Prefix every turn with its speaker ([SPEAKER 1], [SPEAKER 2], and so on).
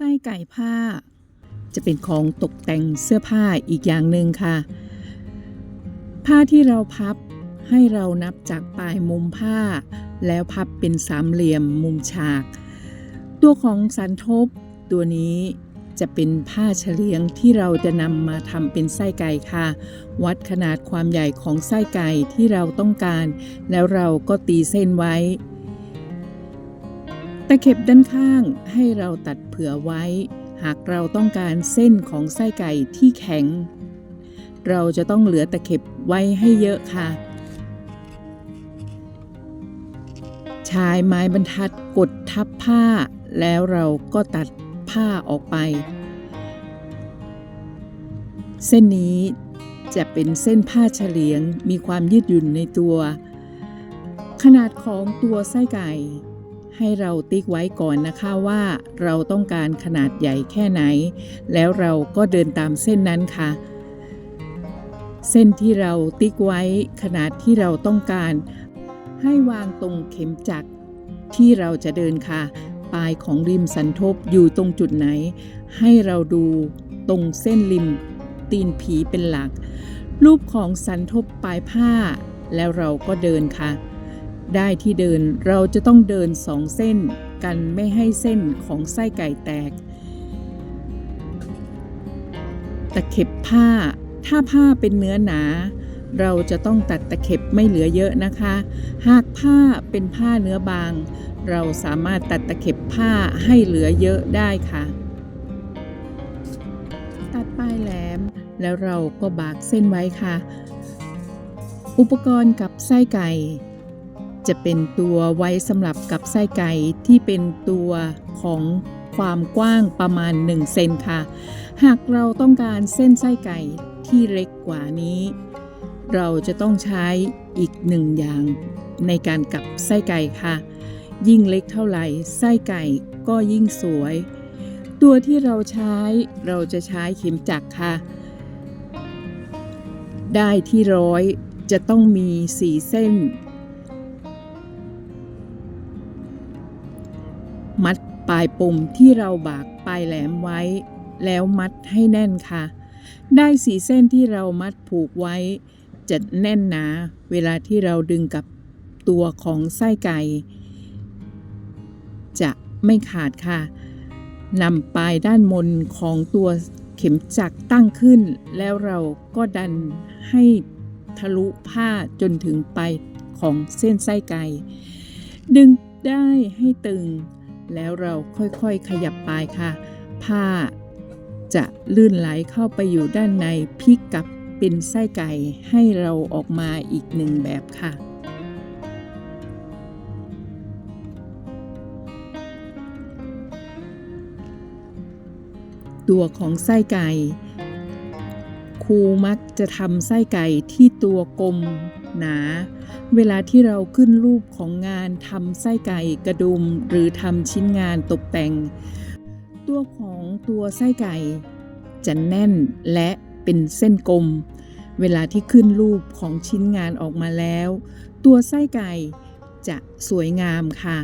[SPEAKER 1] ส้ไก่ผ้า จะเป็นของตกแต่งเสื้อผ้าอีกอย่างหนึ่งค่ะ ผ้าที่เราพับให้เรานับจากปลายมุมผ้า แล้วพับเป็นสามเหลี่ยมมุมฉาก ตัวของสันทบตัวนี้จะเป็นผ้าเฉลียงที่เราจะนำมาทำเป็นไส้ไก่ค่ะ วัดขนาดความใหญ่ของไส้ไก่ที่เราต้องการ แล้วเราก็ตีเส้นไว้ ตะเข็บด้านข้างให้เราตัดเผื่อไว้ หากเราต้องการเส้นของไส้ไก่ที่แข็ง เราจะต้องเหลือตะเข็บไว้ให้เยอะค่ะ ใช้ไม้บรรทัดกดทับผ้า แล้วเราก็ตัดผ้าออกไป เส้นนี้จะเป็นเส้นผ้าเฉลียงมีความยืดหยุ่นในตัว ขนาดของตัวไส้ไก่ ให้เราติ๊กไว้ก่อนนะคะว่าเราต้องการขนาดใหญ่แค่ไหน แล้วเราก็เดินตามเส้นนั้นค่ะ เส้นที่เราติ๊กไว้ขนาดที่เราต้องการ ให้วางตรงเข็มจักรที่เราจะเดินค่ะ ปลายของริมสันทบอยู่ตรงจุดไหน ให้เราดูตรงเส้นริมตีนผีเป็นหลัก รูปของสันทบปลายผ้า แล้วเราก็เดินค่ะ ได้ที่เดินเราจะต้องเดินสองเส้นกันไม่ให้เส้นของไส้ไก่แตก ตะเข็บผ้า ถ้าผ้าเป็นเนื้อหนา เราจะต้องตัดตะเข็บไม่เหลือเยอะนะคะ หากผ้าเป็นผ้าเนื้อบาง เราสามารถตัดตะเข็บผ้าให้เหลือเยอะได้ค่ะ ตัดปลายแหลมแล้วเราก็บากเส้นไว้ค่ะ อุปกรณ์กับไส้ไก่ จะเป็นตัวไว้สำหรับกับไส้ไก่ที่เป็นตัวของความกว้างประมาณ 1 เซนค่ะ หากเราต้องการเส้นไส้ไก่ที่เล็กกว่านี้ เราจะต้องใช้อีกหนึ่งอย่างในการกับไส้ไก่ค่ะ ยิ่งเล็กเท่าไหร่ไส้ไก่ก็ยิ่งสวย ตัวที่เราใช้เราจะใช้เข็มจักรค่ะ ได้ที่ร้อยจะต้องมีสีเส้น มัดปลายปุ่มที่เราบากปลายแหลมไว้ แล้วมัดให้แน่นค่ะ ได้สีเส้นที่เรามัดผูกไว้ จะแน่นหนาเวลาที่เราดึงกับตัวของไส้ไก่ จะไม่ขาดค่ะนำปลายด้านบนของตัวเข็มจักรตั้งขึ้น แล้วเราก็ดันให้ทะลุผ้าจนถึงปลายของเส้นไส้ไก่ ดึงได้ให้ตึง แล้วเราค่อยๆขยับปลายค่ะ ผ้าจะลื่นไหลเข้าไปอยู่ด้านในพลิกกับเป็นไส้ไก่ให้เราออกมาอีกหนึ่งแบบค่ะตัวของไส้ไก่ ครูมักจะทำไส้ไก่ที่ตัวกลม หนา เวลาที่เราขึ้นรูปของงานทำไส้ไก่กระดุม หรือทำชิ้นงานตกแต่ง ตัวของตัวไส้ไก่จะแน่นและเป็นเส้นกลม เวลาที่ขึ้นรูปของชิ้นงานออกมาแล้ว ตัวไส้ไก่จะสวยงามค่ะ